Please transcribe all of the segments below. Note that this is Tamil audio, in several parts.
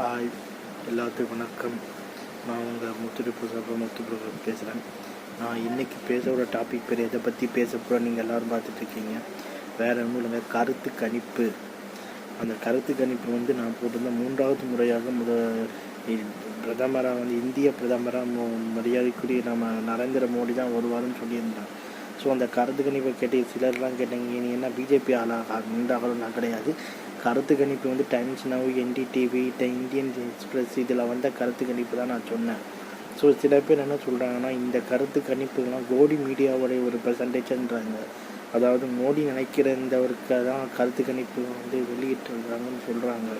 ஹாய் எல்லாத்துக்கும் வணக்கம். நான் உங்கள் முத்துட்டு புதுசாக முத்து முத்துப்பிரபு பேசுகிறேன் நான் இன்றைக்கி பேச டாபிக் பேர் எதை பற்றி பேச போகிறோம் நீங்கள் எல்லோரும் பார்த்துட்ருக்கீங்க வேறு ஒன்றும் இல்லைங்க கருத்து கணிப்பு. அந்த கருத்து கணிப்பு வந்து நான் போட்டிருந்த மூன்றாவது முறையாக முத பிரதமராக வந்து இந்திய பிரதமராக மரியாதைக்குரிய நம்ம நரேந்திர மோடி தான் வருவாருன்னு சொல்லியிருந்தேன் ஸோ அந்த கருத்து கணிப்பை கேட்டு சிலர்லாம் கேட்டாங்க நீ என்ன பிஜேபி ஆளாக நின்றாலும் நான் கிடையாது. கருத்து கணிப்பு வந்து Times Now NDTV Indian Express இதில் வந்த கருத்து கணிப்பு தான் நான் சொன்னேன். ஸோ சில பேர் என்ன சொல்கிறாங்கன்னா இந்த கருத்து கணிப்புலாம் கோடி மீடியாவுடைய ஒரு பர்சன்டேஜ்ன்றாங்க அதாவது மோடி நினைக்கிற இந்தவருக்கு தான் கருத்து கணிப்பு வந்து வெளியிட்டிருக்காங்கன்னு சொல்கிறாங்க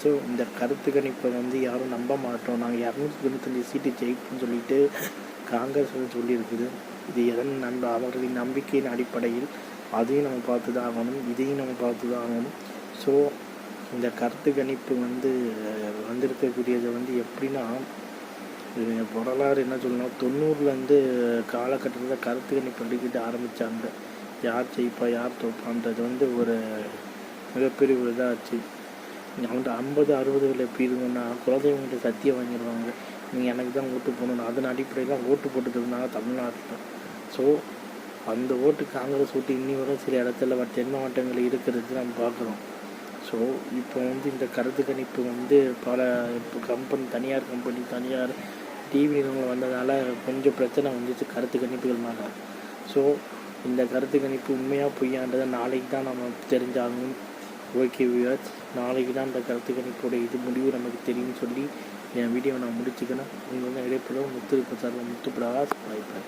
ஸோ இந்த கருத்து கணிப்பை வந்து யாரும் நம்ப மாட்டோம். நாங்கள் இரநூத்தி தொண்ணூத்தஞ்சு சீட்டு ஜெயிப்போம்னு சொல்லிட்டு காங்கிரஸ் வந்து சொல்லியிருக்குது. இது எதன் நம்ப அவர்களின் நம்பிக்கையின் அடிப்படையில் அதையும் நம்ம பார்த்து தான் ஆகணும் இதையும் நம்ம பார்த்து தான் ஆகணும். ஸோ இந்த கருத்து கணிப்பு வந்து வந்திருக்கக்கூடியது வந்து எப்படின்னா வரலாறு என்ன சொல்லணும் தொண்ணூறுலேருந்து காலகட்டத்தில் கருத்து கணிப்பு அடிக்கிட்டு ஆரம்பித்தாங்க யார் ஜெயிப்பா யார் தோப்பான்றது வந்து ஒரு மிகப்பெரிய ஒரு இதாச்சு. அவங்க ஐம்பது அறுபதுகளில் எப்படி இருந்தோம்னா குலதெய்வங்கிட்ட சத்தியம் வாங்கிடுவாங்க. நீங்கள் எனக்கு தான் ஓட்டு போடணும். அதன் அடிப்படையில் ஓட்டு போட்டுட்டு தமிழ்நாட்டில் ஸோ அந்த ஓட்டு காங்கிரஸ் ஓட்டு இன்னி வரை சில இடத்துல தென் மாவட்டங்கள் இருக்கிறது நம்ம பார்க்குறோம். ஸோ இப்போ வந்து இந்த கருத்து கணிப்பு வந்து பல இப்போ கம்பெனி தனியார் கம்பெனி தனியார் டிவி நிறுவனம் வந்ததால் கொஞ்சம் பிரச்சனை வந்துச்சு கருத்து கணிப்புகள் மேலே. ஸோ இந்த கருத்து கணிப்பு உண்மையாக பொய்யான்றதை நாளைக்கு தான் நம்ம தெரிஞ்சாகணும். ஓகே வியூவர்ஸ் நாளைக்கு தான் இந்த கருத்து கணிப்போட இது முடிவு நமக்கு தெரியும்னு சொல்லி என் வீடியோவை நான் முடிச்சுக்கணும் உங்கள் வந்து இடைப்பட முத்து சார். முத்து பிரகாஷ் வாய்ப்பேன்